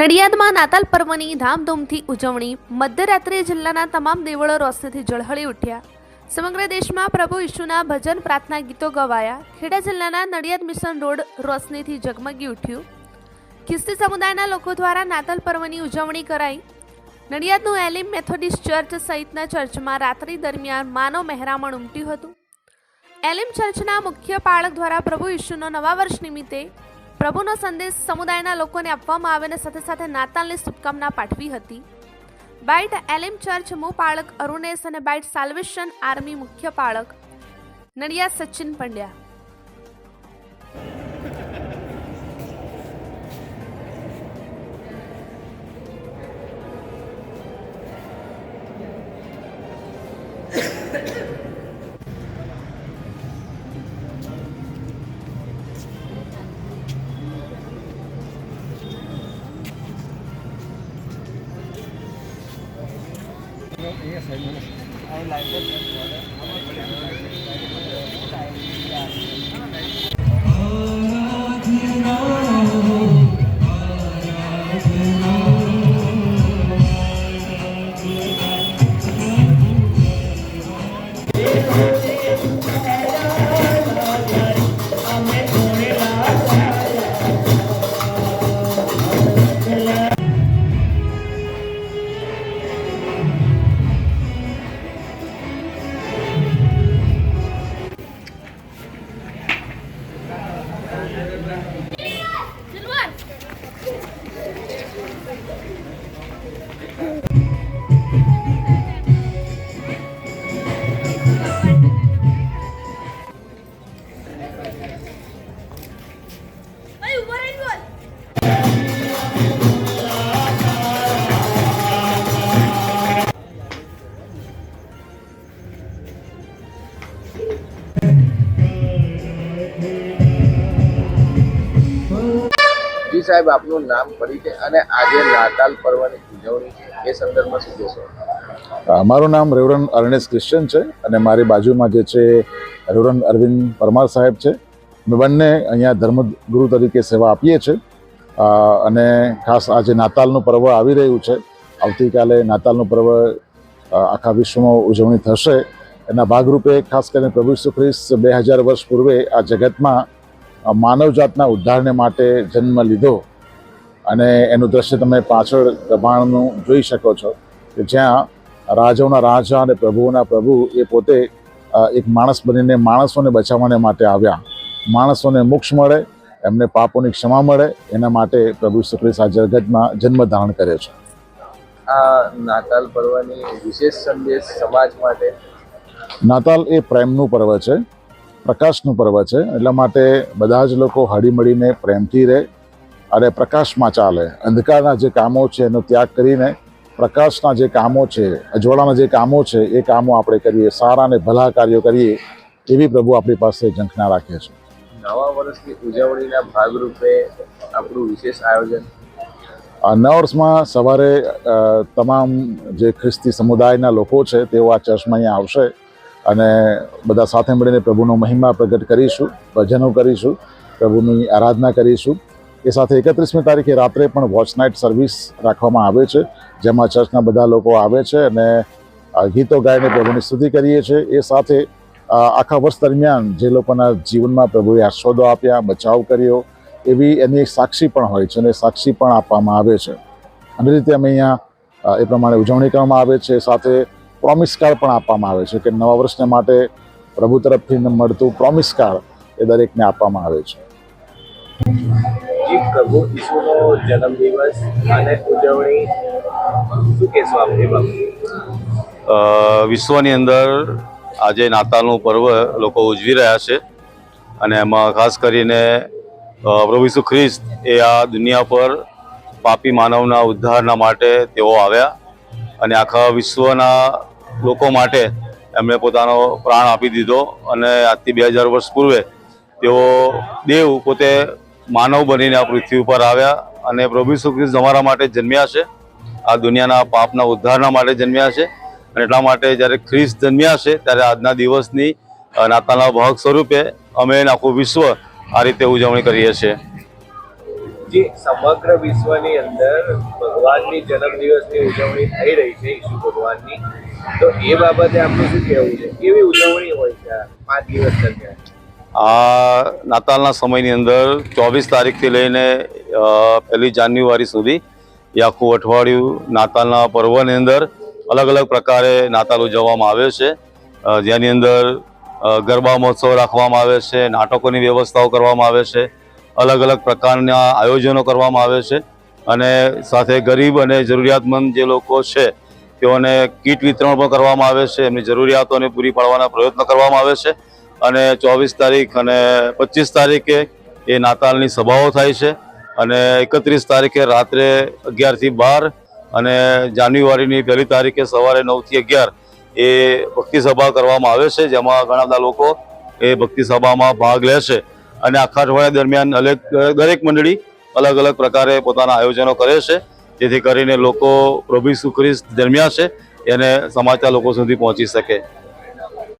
નડિયાદમાં નાતાલ પર્વની ધામધૂમથી ઉજવણી મધ્યરાત્રે જિલ્લાના તમામ દેવળો રોશનીથી ઝળહળી ઉઠ્યા. સમગ્ર દેશમાં પ્રભુ ઈશુના ભજન પ્રાર્થના ગીતો ગવાયા. ખેડા જિલ્લાના નડિયાદ મિશન રોડ રોશનીથી ઝગમગી ઉઠ્યું. ખ્રિસ્તી સમુદાયના લોકો દ્વારા નાતાલ પર્વની ઉજવણી કરાઈ. નડિયાદનું એલિમ મેથોડિસ્ટ ચર્ચ સહિતના ચર્ચમાં રાત્રિ દરમિયાન માનવ મહેરામણ ઉમટ્યું હતું. એલિમ ચર્ચના મુખ્ય પાળક દ્વારા પ્રભુ ઈશુનો નવા વર્ષ નિમિત્તે પ્રભુનો સંદેશ સમુદાયના લોકોને આપવામાં આવે અને સાથે સાથે નાતાલની શુભકામના પાઠવી હતી. બાઇટ એલિમ ચર્ચ મૂળ પાળક અરુણેશ અને બાઇટ સાલ્વેશન આર્મી મુખ્ય પાળક નડિયાદ સચિન પંડ્યા. જી સાહેબ, આપનું નામ, પરિચય અને આજે નાતાલ પર્વની ઉજવણી એ સંદર્ભમાં શું કહેશો? મારું નામ રેવરન અરણેશ ક્રિશ્ચન છે અને મારી બાજુમાં જે છે રેવરન અરવિંદ પરમાર સાહેબ છે. અમે બંને અહીંયા ધર્મગુરુ તરીકે સેવા આપીએ છીએ. અને ખાસ આજે નાતાલનું પર્વ આવી રહ્યું છે. આવતીકાલે નાતાલનું પર્વ આખા વિશ્વમાં ઉજવણી થશે. એના ભાગરૂપે ખાસ કરીને પ્રભુ ખ્રિસ્ત બે હજાર વર્ષ પૂર્વે આ જગતમાં માનવજાતના ઉદ્ધારને માટે જન્મ લીધો અને એનું દ્રશ્ય તમે પાછળ દબાણનું જોઈ શકો છો કે જ્યાં રાજાઓના રાજા અને પ્રભુઓના પ્રભુ એ પોતે એક માણસ બનીને માણસોને બચાવવાને માટે આવ્યા. માણસોને મોક્ષ મળે એમને પાપોની ક્ષમા મળે એના માટે પ્રભુ ખ્રિસ્ત આ જગતમાં જન્મ ધારણ કરે છે. આ નાતાલ પર્વની વિશેષ સંદેશ સમાજ માટે? નાતાલ એ પ્રેમનું પર્વ છે. પ્રકાશનું પર્વ છે. એટલા માટે બધા જ લોકો હળીમળીને પ્રેમથી રહે અને પ્રકાશમાં ચાલે. અંધકારના જે કામો છે એનો ત્યાગ કરીને પ્રકાશના જે કામો છે અજવાળાના જે કામો છે એ કામો આપણે કરીએ સારા અને ભલા કાર્યો કરીએ એવી પ્રભુ આપણી પાસે ઝંખના રાખે છે. નવા વર્ષની ઉજવણીના ભાગરૂપે આપણું વિશેષ આયોજન? આ નવા વર્ષમાં સવારે તમામ જે ખ્રિસ્તી સમુદાયના લોકો છે તેઓ આ ચર્ચમાં અહીંયા આવશે. અને બધા સાથે મળીને પ્રભુનો મહિમા પ્રગટ કરીશું, ભજનો કરીશું, પ્રભુની આરાધના કરીશું. એ સાથે એકત્રીસમી તારીખે રાત્રે પણ વોચ નાઇટ સર્વિસ રાખવામાં આવે છે, જેમાં ચર્ચના બધા લોકો આવે છે અને ગીતો ગાઈને પ્રભુની સ્તુતિ કરીએ છીએ એ સાથે આખા વર્ષ દરમિયાન જે લોકોના જીવનમાં પ્રભુએ આશીર્વાદો આપ્યા, બચાવ કર્યો, એવી એની એક સાક્ષી પણ હોય છે અને સાક્ષી પણ આપવામાં આવે છે. અને રીતે અમે અહીંયા એ પ્રમાણે ઉજવણી કરવામાં આવે છે. સાથે પ્રોમિસ કાર્ડ પણ આપવામાં આવે છે કે નવા વર્ષને માટે પ્રભુ તરફથી મળતું પ્રોમિસ કાર્ડ એ દરેકને આપવામાં આવે છે. પ્રભુ ઈસુનો જન્મદિવસ અને ઉજવણી શું કહેશો આપ એ બાબતે? અ, વિશ્વની અંદર આજે નાતાલનું પર્વ લોકો ઉજવી રહ્યા છે અને એમાં ખાસ કરીને પ્રભુ ઈસુ ખ્રિસ્ત એ આ દુનિયા પર પાપી માનવના ઉદ્ધારના માટે તેઓ આવ્યા અને આખા વિશ્વના લોકો માટે એમણે પોતાનો પ્રાણ આપી દીધો અને આજથી બે હજાર વર્ષ પૂર્વે તેઓ દેવ પોતે માનવ બનીને આ પૃથ્વી ઉપર આવ્યા અને પ્રભુ ઈસુ અમારા માટે જન્મ્યા છે. આ દુનિયાના પાપના ઉદ્ધારના માટે જન્મ્યા છે અને એટલા માટે જ્યારે ખ્રિસ્ત જન્મ્યા છે ત્યારે આજના દિવસની નાતાના ભાગ સ્વરૂપે અમે આખું વિશ્વ આ રીતે ઉજવણી કરીએ છીએ. સમગ્ર વિશ્વની અંદર ભગવાનની જન્મદિવસની ઉજવણી થઈ રહી છે ઈસુ ભગવાનની. તો એ બાબતે આપનું શું કહેવું છે? કેવી ઉજવણી હોય છે પાંચ દિવસ દરમિયાન? આ નાતાલના સમયની અંદર ચોવીસ તારીખથી લઈને પહેલી જાન્યુઆરી સુધી એ આખું અઠવાડિયું નાતાલના પર્વની અંદર અલગ અલગ પ્રકારે નાતાલ ઉજવવામાં આવે છે. જેની અંદર ગરબા મહોત્સવ રાખવામાં આવે છે, નાટકોની વ્યવસ્થાઓ કરવામાં આવે છે, અલગ અલગ પ્રકારના આયોજનો કરવામાં આવે છે અને સાથે ગરીબ અને જરૂરિયાતમંદ જે લોકો છે તેઓને કીટ વિતરણ પણ કરવામાં આવે છે, એમની જરૂરિયાતોને પૂરી પાડવાના પ્રયત્ન કરવામાં આવે છે અને ચોવીસ તારીખ અને પચીસ તારીખે એ નાતાલની સભાઓ થાય છે અને એકત્રીસ તારીખે રાત્રે અગિયારથી બાર અને જાન્યુઆરીની પહેલી તારીખે સવારે નવથી અગિયાર એ ભક્તિ સભા કરવામાં આવે છે, જેમાં ઘણા બધા લોકો એ ભક્તિ સભામાં ભાગ લે છે અને આખા અઠવાડિયા દરમિયાન દરેક મંડળી અલગ અલગ પ્રકારે પોતાના આયોજનો કરે છે. જેથી કરીને લોકો પ્રભુ ઈસુ ખ્રિસ્ત જન્મ્યા છે એને સમાચાર લોકો સુધી પહોંચી શકે.